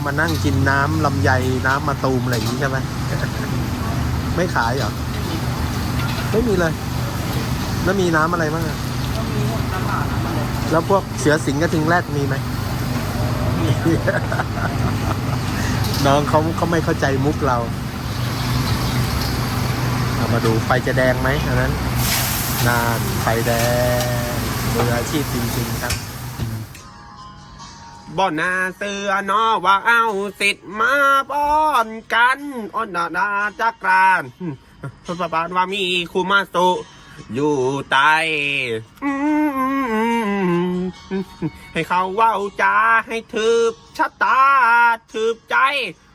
เขามานั่งกินน้ำลำไยน้ำมะตูมอะไรอย่างนี้ใช่ไหม ไม่ขายเหรอ ไม่มีเลย แล้วมีน้ำอะไรบ้างอะก็มีพวกน้ำหมาน้ำอะไรแล้วพวกเสือสิงห์กระทิงแรดมีไหม น้องเขาเขาไม่เข้าใจมุกเราเอามาดูไฟจะแดงไหมอันนั้นนานไฟแดงมืออาชีพจริงๆครับ บ่นาเสือนอว่าเอาสิทธิ์มาป้อนกันอนนานาจักรานพระบาทว่ามีคูมาสุอยู่ใต้ให้เขาเว้าจาให้ถืบชะตาถืบใจ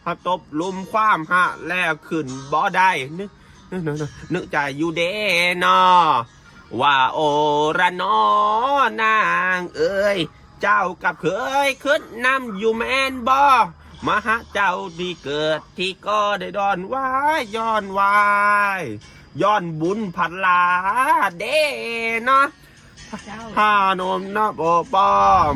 พอตบลุมความหะแล้วขึ้นบ่ได้นึกนึกใจอยู่เดนอว่าโอระนอนางเอ้ย เจ้ากับเคยขึ้นนำอยู่แมนบอมาหาเจ้าดีเกิดที่ก็ได้ดอนวายย้อนวายย้อนบุญพันลาเด้เนาะพานมนะโอปอม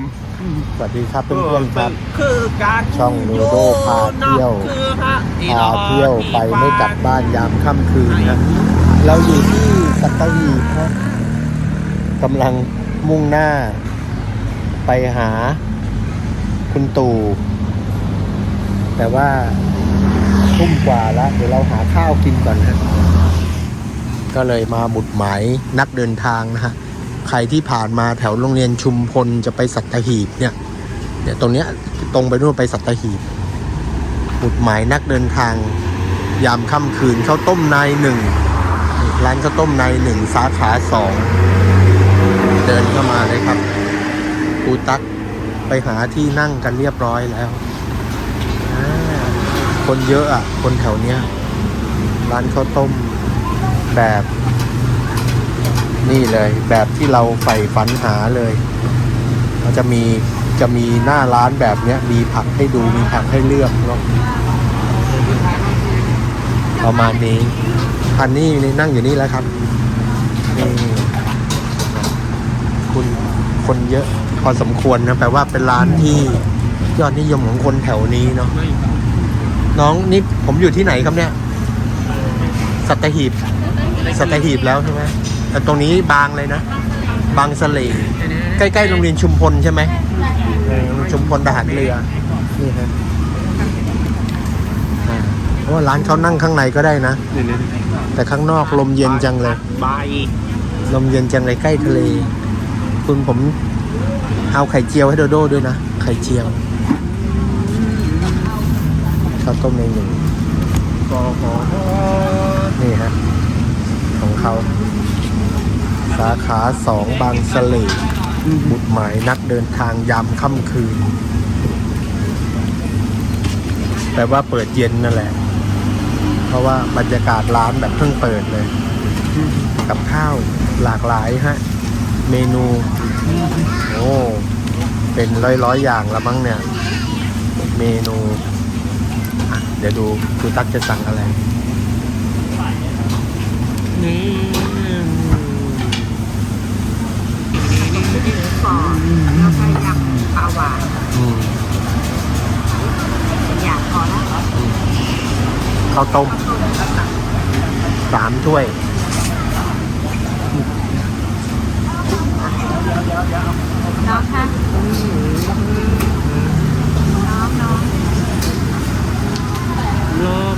สวัสดีครับเพื่อนๆครับ คือการช่องโลโดพาเที่ยวคือฮะอีพาดอเที่ยวไปไม่กลับบ้านยามค่ำคืนนะเราอยู่ที่สัตหีบครับกำลังมุ่งหน้า ไปหาคุณตู่ แต่ว่าทุ่มกว่าแล้ว เดี๋ยวเราหาข้าวกินก่อนนะก็เลยมาหมุดหมายนักเดินทางนะฮะ ใครที่ผ่านมาแถวโรงเรียนชุมพลจะไปสัตหีบเนี่ยเนี่ยตรงเนี้ยตรงไปนู่นไปสัตหีบ หมุดหมายนักเดินทาง ยามค่ำคืนข้าวต้มนายหนึ่งร้านข้าวต้มนายหนึ่งสาขาสองเดินเข้ามาเลยครับ รูตักไปหาที่นั่งกันเรียบร้อยแล้ว คนเยอะอะ คนแถวเนี้ย ร้านข้าวต้มแบบ นี่เลย แบบที่เราใฝ่ฝันหาเลยเราจะมีจะมีหน้าร้านแบบเนี้ย มีผักให้ดูมีผักให้เลือกเนาะประมาณนี้พันนี่นี่นั่งอยู่นี่แล้วครับนี่คุณคนเยอะ พอสมควรนะแปลว่าเป็นร้านที่ยอดนิยมของคนแถวนี้เนาะน้องนี่ผมอยู่ที่ไหนครับเนี่ย สัตหีบ สัตหีบแล้วใช่ไหมแต่ตรงนี้บางเลยนะ บางสะเลใกล้ๆโรงเรียนชุมพลใช่ไหมเออชุมพลทหารเรือนี่ฮะอ่าเพราะว่าร้านเขานั่งข้างในก็ได้นะ แต่ข้างนอกลมเย็นจังเลยใบลมเย็นจังเลยใกล้ทะเล คุณผม เอาไข่เจียวให้โดโด้ด้วยนะ ไข่เจียวข้าวต้มในหนึ่งนี่ฮะ ของเขา สาขาสองบางสะเลบุตรหมายนักเดินทางยามค่ำคืน แปลว่าเปิดเย็นนั่นแหละ เพราะว่าบรรยากาศร้านแบบเพิ่งเปิดเลย กับข้าวหลากหลายฮะ เมนู โอ้ เป็นร้อยร้อยๆอย่างละมั้งเนี่ย เมนูอะเดี๋ยวดูคือตั๊กจะสั่งอะไรนี่ก่อนแล้วก็ยำปลาหวานอืมอยากพอแล้วข้าวต้มสามถ้วย น้องคะน้องน้อง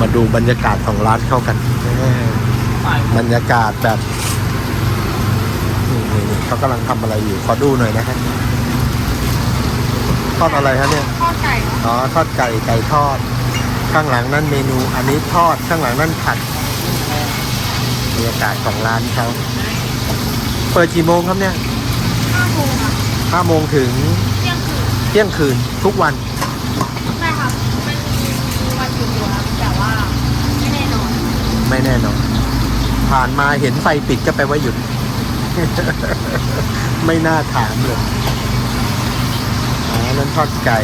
มาดูบรรยากาศของร้านเข้ากันแม่บรรยากาศแบบนี่นี่นี่เขากำลังทำอะไรอยู่ ขอดูหน่อยนะฮะทอดอะไรฮะเนี่ย ทอดไก่ อ๋อ ทอดไก่ ไก่ทอด ข้างหลังนั่นเมนู อันนี้ทอด ข้างหลังนั่นผัดบ รรยากาศของร้านเขาเปิดกี่โมงครับเนี่ยห้าโมงอะห้าโมงถึงเที่ยงคืนเที่ยงคืนทุกวันใช่ครับเป็นวันหยุดอยู่ครับแต่ว่าไม่แน่นอนไม่แน่นอนผ่านมาเห็นไฟปิดก็แปลว่าหยุด ไม่น่าถามเลยอ๋อนั่นทอดไก่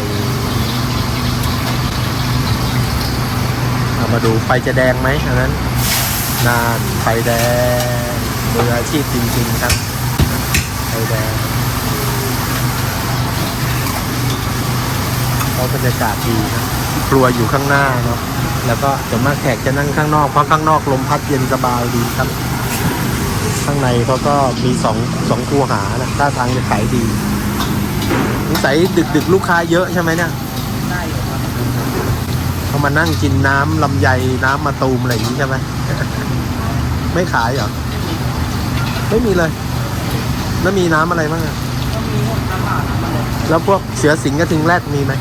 เอามาดูไฟจะแดงไหมอันนั้น นานไฟแดงมืออาชีพจริง ๆ ครับไฟแดงเพราะบรรยากาศดีนะครัวอยู่ข้างหน้าเนาะแล้วก็จะมากแขกจะนั่งข้างนอกเพราะข้างนอกลมพัดเย็นสบายดีครับ ข้างในเขาก็มีสองสองคูหานะท่าทางจะขายดีนิสัยดึกดึกๆลูกค้าเยอะใช่ไหมเนี่ยได้อยู่ครับเขามานั่งกินน้ำลำไยน้ำมะตูมอะไรอย่างนี้ใช่ไหม ไม่ขายเหรอ ไม่มีเลย แล้วมีน้ำอะไรบ้างอะก็มีพวกน้ำเปล่าน้ำมันเลยแล้วพวกเสือสิงห์กระทิงแรดมีไหม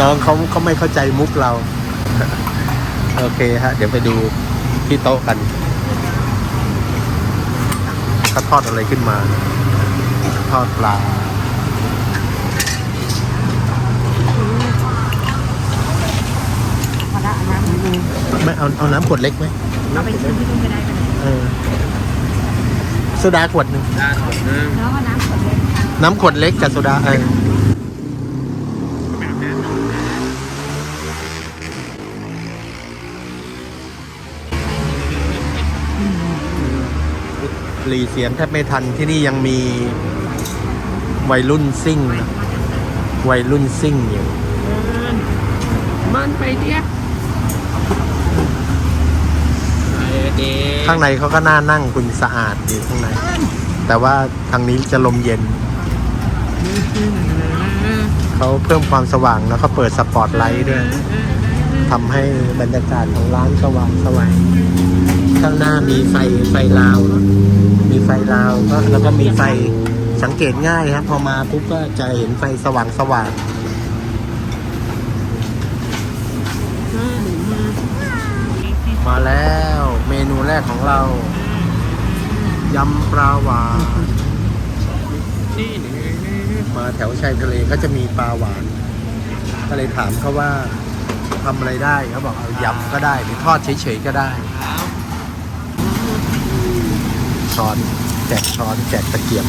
น้องเขาเขาไม่เข้าใจมุกเรา โอเคฮะ เดี๋ยวไปดูที่โต๊ะกันเขาทอดอะไรขึ้นมา ทอดปลา พอละน้ำ ไม่เอาเอาน้ำขวดเล็กไหมเราไปซื้อที่นู่นก็ได้กันเออโซดาขวดหนึ่งด้านบนนึงแล้วก็น้ำขวดเล็กน้ำขวดเล็กกับโซดาเออหลีเสียงแทบไม่ทันที่นี่ยังมีวัยรุ่นซิ่งนะวัยรุ่นซิ่งอยู่ มันไปเดียไอ้เด็ก ข้างในเขาก็น่านั่งคุณสะอาดดีข้างใน แต่ว่าทางนี้จะลมเย็น เขาเพิ่มความสว่างแล้วเขาเปิดสปอตไลท์ด้วยทำให้บรรยากาศของร้านสว่างสว่างข้างหน้ามีไฟไฟลาวเนอะมีไฟลาวก็แล้วก็มีไฟสังเกตง่ายครับ พอมาปุ๊บก็จะเห็นไฟสว่างสว่างมาแล้ว เมนูแรกของเรายำปลาหวานนี่มาแถวชายทะเลก็จะมีปลาหวาน ก็เลยถามเขาว่าทำอะไรได้เขาบอกเอายำก็ได้หรือทอดเฉยๆก็ได้ช้อนแจกช้อนแจกตะเกียบก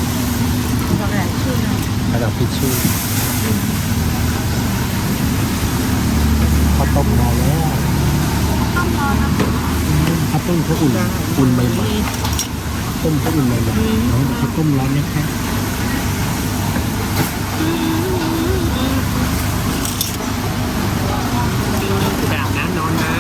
โกแลตชื่อนะกระดาษทิชชู่ข้าวต้มมาแล้วต้องรอนะข้ว ต้มเขาอุ่นอุ่นใหม่ๆต้มเขาอุ่นใหม่ๆน้องข้าวต้มร้อนนะครับแบบนั้นนอนนะ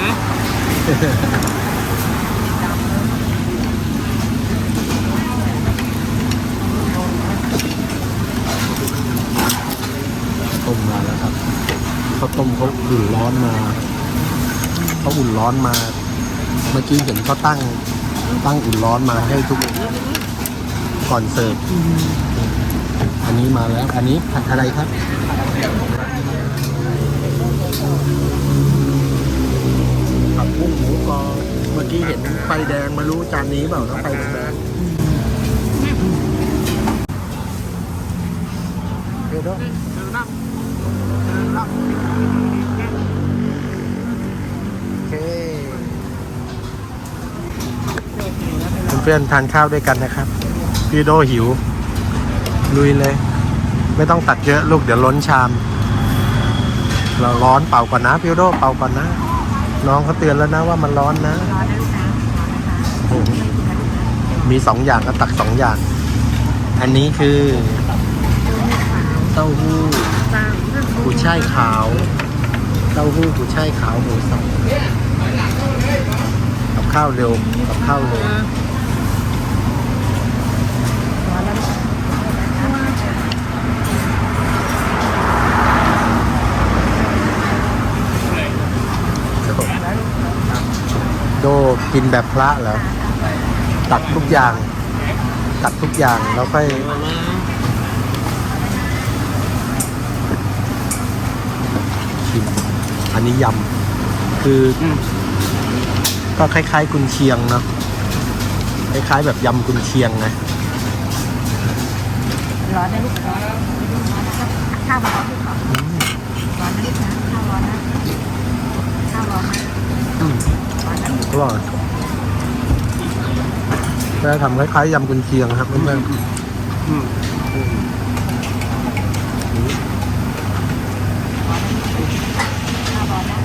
ต้มมาแล้วครับข้าวต้มเขาอุ่นร้อนมาเขาอุ่นร้อนมา เมื่อกี้เห็นเขาตั้งตั้งอุ่นร้อนมาให้ทุกก่อนเสิร์ฟอันนี้มาแล้ว อันนี้ผัดอะไรครับผัดกุ้งหมูกรอบเมื่อกี้เห็นไฟแดงม่รู้จานนี้เปล่านะไฟแดงเดี๋ยวด้วยโอเค เพื่อนทานข้าวด้วยกันนะครับ พี่โดหิว ลุยเลย ไม่ต้องตัดเยอะลูกเดี๋ยวล้นชาม เราร้อนเป่าก่อนนะพี่โดเป่าก่อนนะ น้องเขาเตือนแล้วนะว่ามันร้อนนะ มีสองอย่างก็ตักสองอย่าง อันนี้คือเต้าหู้กุยช่ายขาว เต้าหู้กุยช่ายขาวหมูสับกับข้าวเร็วกับข้าวเร็ว โดกินแบบพระเหรอตักทุกอย่าง ตักทุกอย่างแล้วค่อยชิมอันนี้ยำคืออก็คล้าย ๆ กุนเชียงเนาะคล้ายๆแบบยำกุนเชียงไงร้อนนะลูกร้อนข้าวมาร้อนลูกก่อนร้อนนะลูกนะข้าวร้อนนะข้าวร้อนนะ อืม ร้ อนนะลูกอร่อยจะทำคล้ายๆยำกุนเชียงครับเพื่อนอืมข้าวร้อนนะ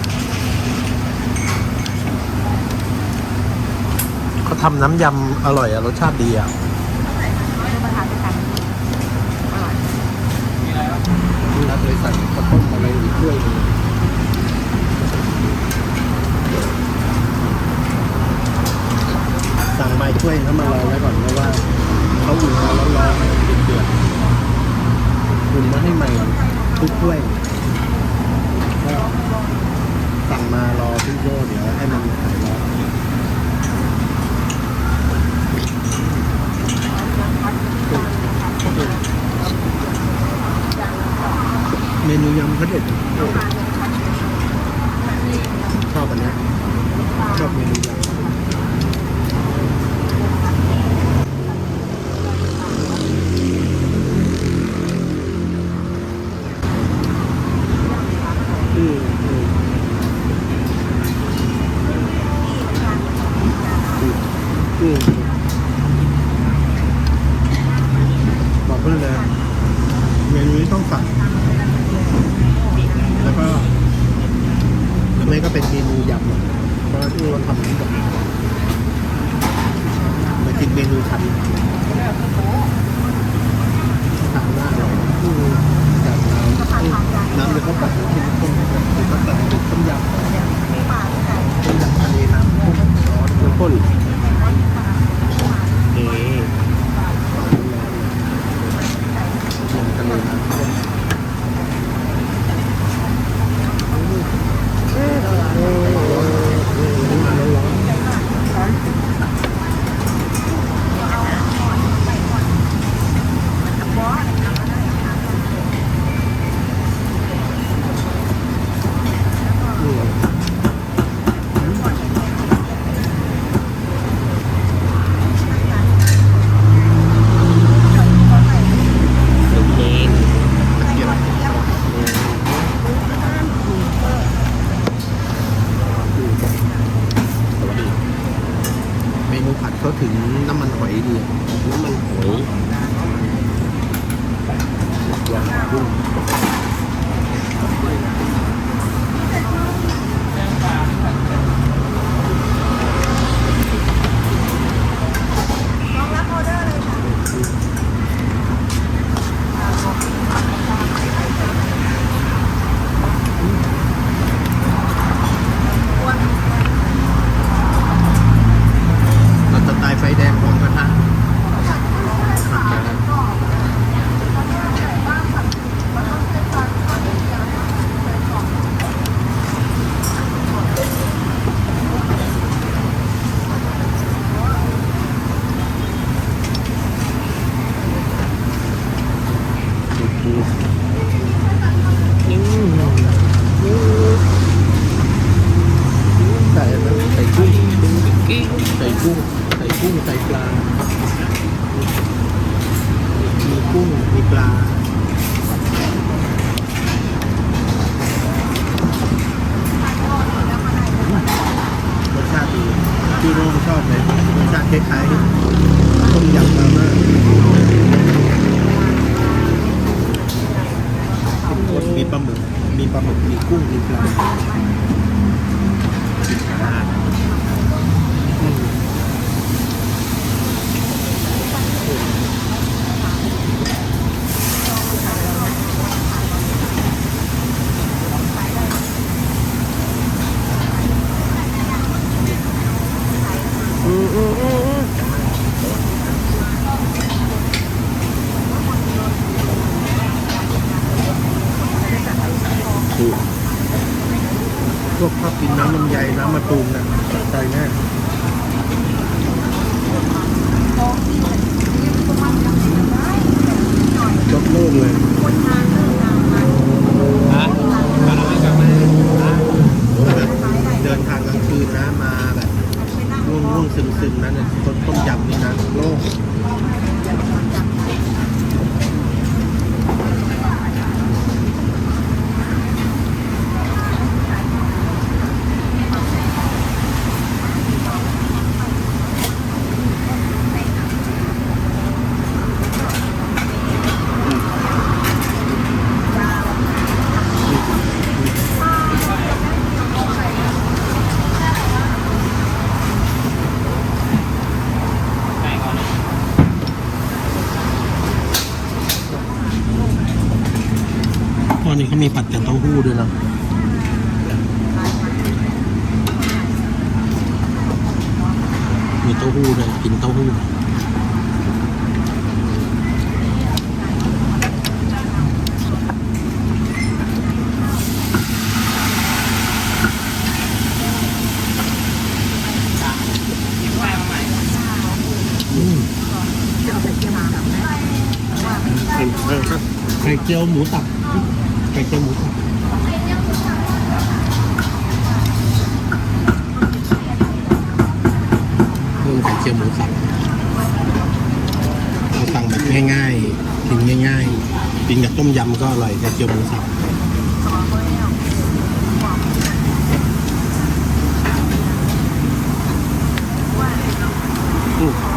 ๆเขาทำน้ำยำอร่อยอะรสชาติดีอะ ช่วยน้ำมันเรไว้ก่อนเพราะว่า ความรู้กับเองไปกินเมนูทำ เจียวหมูสับไก่เจียวหมูสับเพิ่มไข่เจียวหมูสับเราสั่งแบบง่ายๆกินง่ายๆกินกับต้มยำก็อร่อยไข่เจียวหมูสับอืม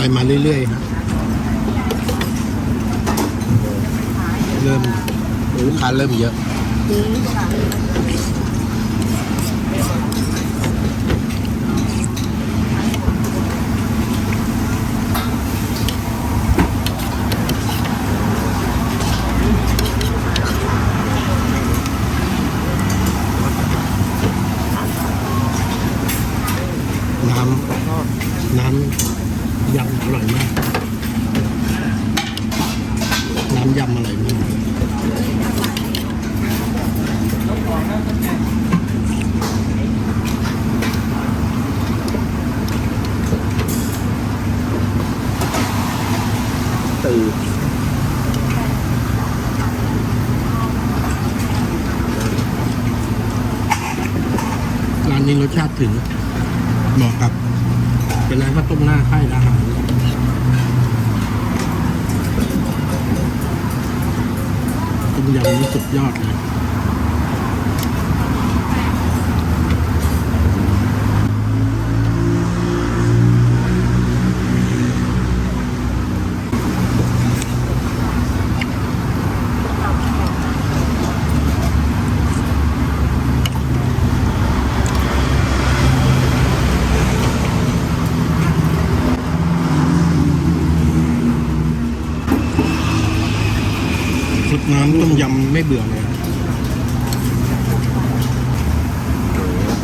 อยมาเรื่อยๆครับเริ่มลูกค้าเริ่มเยอะ น้ำน้ำยำอร่อยมาก น้ำยำอร่อยมาก ตื่น ร้านนี้รสชาติถึงเหมาะกับ เป็นร้านข้าวต้มหน้าค่ายอาหารต้มยำนี่สุดยอดเลย สุด น้ำต้มยำไม่เบื่อเลย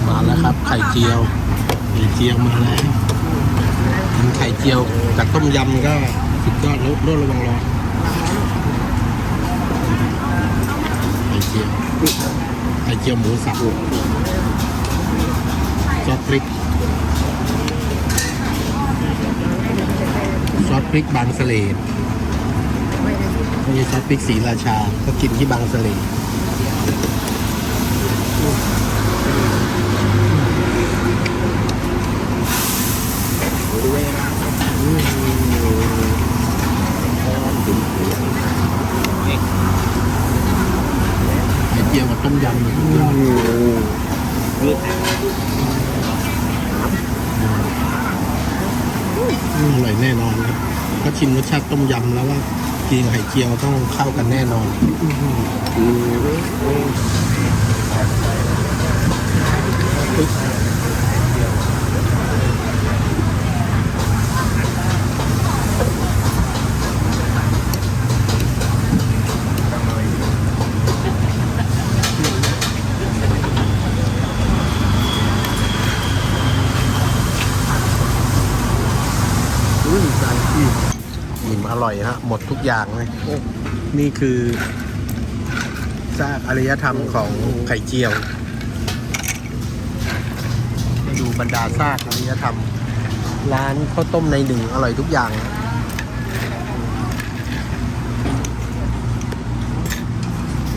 มาแล้วครับ ไข่เจียวไข่เจียวมาแล้วกินไข่เจียวจากต้มยำก็สุดยอดรสรสระวังร้อนไข่เจียวไข่เจียวหมูสับซอสพริกซอสพริกบางสะเลไม่ช่ซอสพริกสีราชา ก็กินที่บางสะเลไข่เจียวกับต้มยำสุดยอดนี่อืมอร่อยแน่นอนครับถ้าชิมรสชาติต้มยำแล้วว่า กินไข่เจียวต้องเข้ากันแน่นอน อุ้ยสายอิ่มอิ่มอ ร่อยฮะหมดทุกอย่างเลยนี่คือซากอารยธรรมของไข่เจียวให้ดูบรรดาซากอารยธรรม ร้านข้าวต้มในหนึ่งอร่อยทุกอย่างนะ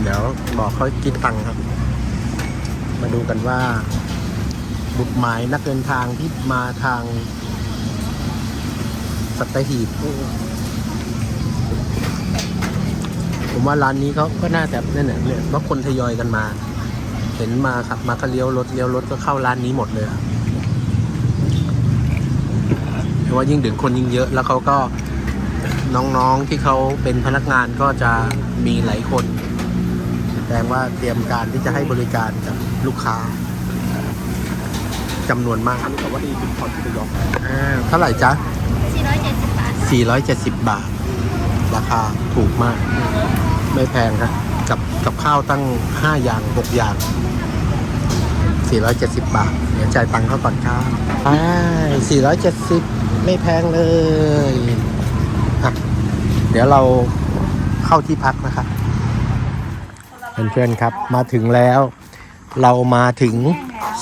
เดี๋ยวบอกเขาคิดตังค์ครับ มาดูกันว่า บุตรหมายนักเดินทางที่มาทางสัตหีบ ผมว่าร้านนี้เขาก็น่าจะนั่นแหละเนี่ยเพราะคนทยอยกันมา เห็นมาขับมาก็เลี้ยวรถเลี้ยวรถก็เข้าร้านนี้หมดเลยครับเพราะว่ายิ่งดึกคนยิ่งเยอะ แล้วเขาก็น้องๆที่เขาเป็นพนักงานก็จะมีหลายคนแสดงว่าเตรียมการที่จะให้บริการกับลูกค้าจำนวนมากแต่ว่าดีเป็นคอนที่ระยองอ่าเท่าไหร่จ๊ะ 470 บาท 470 บาท ราคาถูกมาก ไม่แพงครับกับกับข้าวตั้ง 5 อย่าง 6 อย่าง 470 บาท เดี๋ยวจ่ายตังค์เขาก่อนครับไป470 ไม่แพงเลยอะเดี๋ยวเราเข้าที่พักนะครับเพื่อนๆครับ มาถึงแล้ว เรามาถึง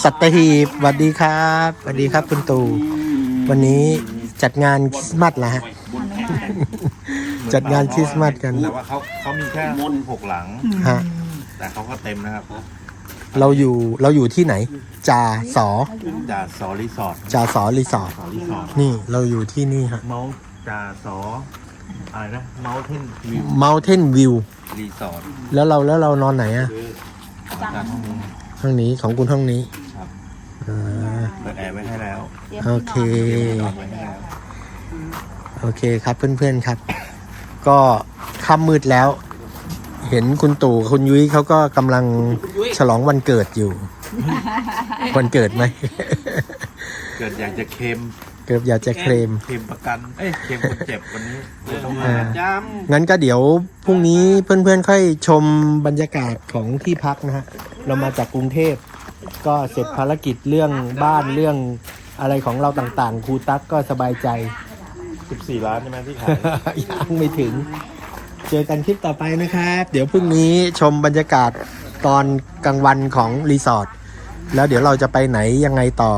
สัตหีบสวัสดีครับสวัสดีครับคุณตู่วันนี้จัดงานคริสต์มาสแล้วฮะ จัดงานคริสต์มาสกันแต่ว่าเขาเขามีแค่หกหลัง ฮะ แต่เขาก็เต็มนะครับเราอยู่เราอยู่ที่ไหนจ่าสอจ่าสอรีสอร์ทจ่าสอรีสอร์ทสอรีสอร์ทนี่เราอยู่ที่นี่ฮะเมาส์จ่าสออะไรนะเมาเทนวิว Mountain View รีสอร์ทแล้วเราแล้วเรานอนไหนอะจากห้องนี้ห้องนี้ของคุณห้องนี้ครับอ่าเปิดแอร์ไว้ให้แล้ว โอเคจอดไว้ให้แล้วโอเคครับเพื่อนๆครับ ก็ค่ำมืดแล้ว เห็นคุณตู่กับคุณยุ้ยเขาก็กำลังฉลองวันเกิดอยู่ วันเกิดไหม เกิดอยากจะเค็มเกือบอยากจะเคลมเค็มประกัน เอ้ยเค็มคนเจ็บวันนี้เลยต้องอ่ามาจงั้นก็เดี๋ยวพรุ่งนี้เพื่อนๆค่อยชมบรรยากาศของที่พักนะฮะ เรามาจากกรุงเทพ ก็เสร็จภารกิจเรื่องบ้านเรื่องอะไรของเราต่างๆครูตั๊กก็สบายใจ 14 ล้านใช่ไหมที่ขาย ยังไม่ถึง เจอกันคลิปต่อไปนะครับ เดี๋ยวพรุ่งนี้ชมบรรยากาศตอนกลางวันของรีสอร์ท แล้วเดี๋ยวเราจะไปไหนยังไงต่อ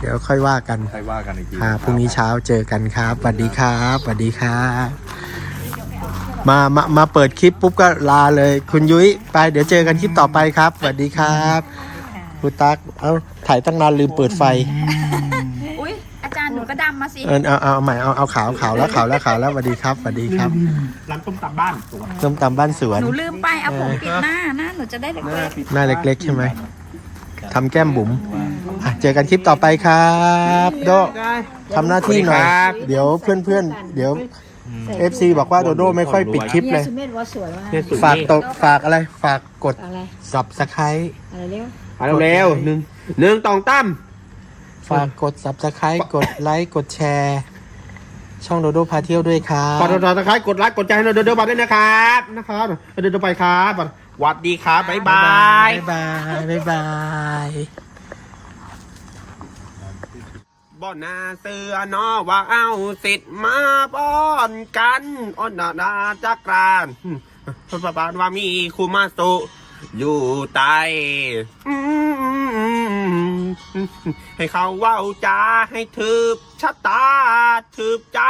เดี๋ยวค่อยว่ากันใครว่ากันอีกทีครับพรุ่งนี้เช้าเจอกันครับสวัสดีครับสวัสดีครับมามา มาเปิดคลิปปุ๊บก็ลาเลย คุณยุ้ยไป เดี๋ยวเจอกันคลิปต่อไปครับสวัสดีครับคุณตั๊กเอาถ่ายตั้งนานลืมเปิดไฟ นูก็ดำมาสิ เออเอาเอาเอาใหม่เอาเอาขาวขาวแล้วขาวแล้วขาวแล้วสวัสดีครับสวัสดีครับร้านต้มตำบ้านตัวส้มตำบ้านสวน หนูลืมไปเอาผมปิดหน้าหน้าหนูจะได้เล็กหน้าเล็กๆใช่ไหมทำแก้มบุ๋มอะเจอกันคลิปต่อไปครับโดทำหน้าที่หน่อย เดี๋ยวเพื่อนๆ เดี๋ยว FC บอกว่าโดโดไม่ค่อยปิดคลิปเลย สุเมธว่าสวยมากเนี่ยสุดฝากตกฝากอะไรฝากกดอะไรสับสไคร อะไรเรียกมาเร็วๆหนึ่งหนึ่งตองตั้ม ฝากกดสับสไครกดไลค์กดแชร์ ช่องโดโดพาเที่ยวด้วยครับกดติดตามตะไคร้กดไลค์กดใจให้เราเดินๆมาด้วยนะครับนะครับเดินๆไปครับสวัสดีครับบ๊ายบายบ๊ายบายบ๊ายบายบ่นาเสือนอว่าเอาสิทธิ์มาป้อนกันอ้อนนานาจักรานพระบาลว่ามีคุมาสุอยู่ใต้อืม ให้เขาว้าจาให้ถืบชะตาถืบใจ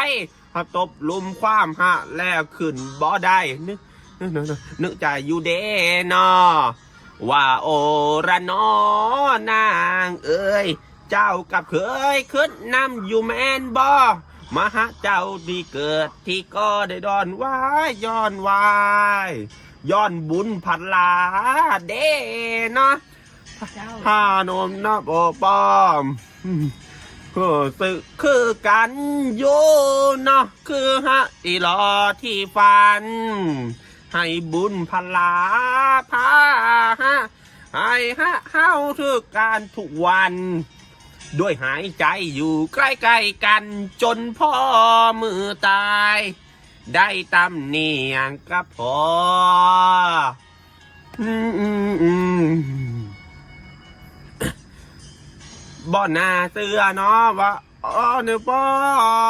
พอตบลุมความหะแล้วขึ้นบ่ได้นึกนึกนึกนึกนึกใจอยู่เดนอว่าโอระนอนางเอ้ยเจ้ากับเคยขึ้นนำอยู่แมนบอมาหาเจ้าดีเกิดที่ก็ได้ดอนวายย้อนวายย้อนบุญพันลาเดเนาะ พานมนะโอปอมรู้สึกคือกันอยู่เนาะคือฮะอีรอที่ฟัน ให้บุญพลาพาฮะให้ฮะเฮาทุกการทุกวัน ด้วยหายใจอยู่ใกล้ๆกันจนพ่อมือตาย ได้ตำเนียงกับพ่อ อืมอืมอืม บ่อนาเสือเนาะว่าอ๋อเนื้อปอ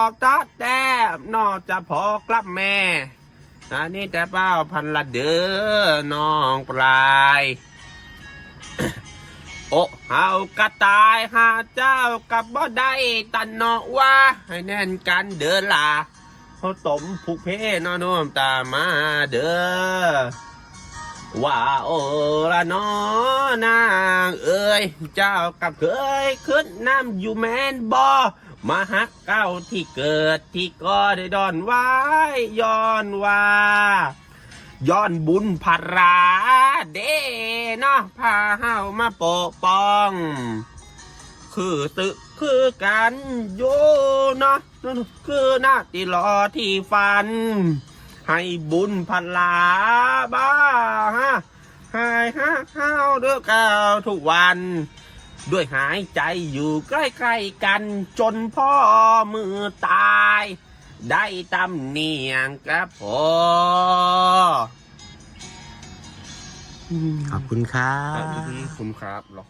กตัดแต้มนอกจะพอกลับแม่อันนี้แต่เป้าพันละเด้อน้องปลายโอ้เฮากระตายหาเจ้ากับบ่ได้ตันเนาะว่าให้แน่นกันเดินลาเขาตมผูกเพนอนุ่มตามมาเด้อ ว่าโอละน้อนางเอ้ยเจ้ากับเคยขึ้นน้ำอยู่แมนบอมาฮักเก้าที่เกิดที่ก็ได้ดอนไว้ย้อนว่าย้อนบุญพาราเดเนาะพาเฮามาปกป้อง คือตึกคือกันโยเนาะคือหน้าที่รอที่ฟัน ให้บุญพลาบ้าฮะให้ฮะเฮาเด้อก้าวทุกวัน ด้วยหายใจอยู่ใกล้ๆกันจนพ่อมือตาย ได้ตำเนียงกับพ่อขอบคุณครัครับบคุณครับหรอก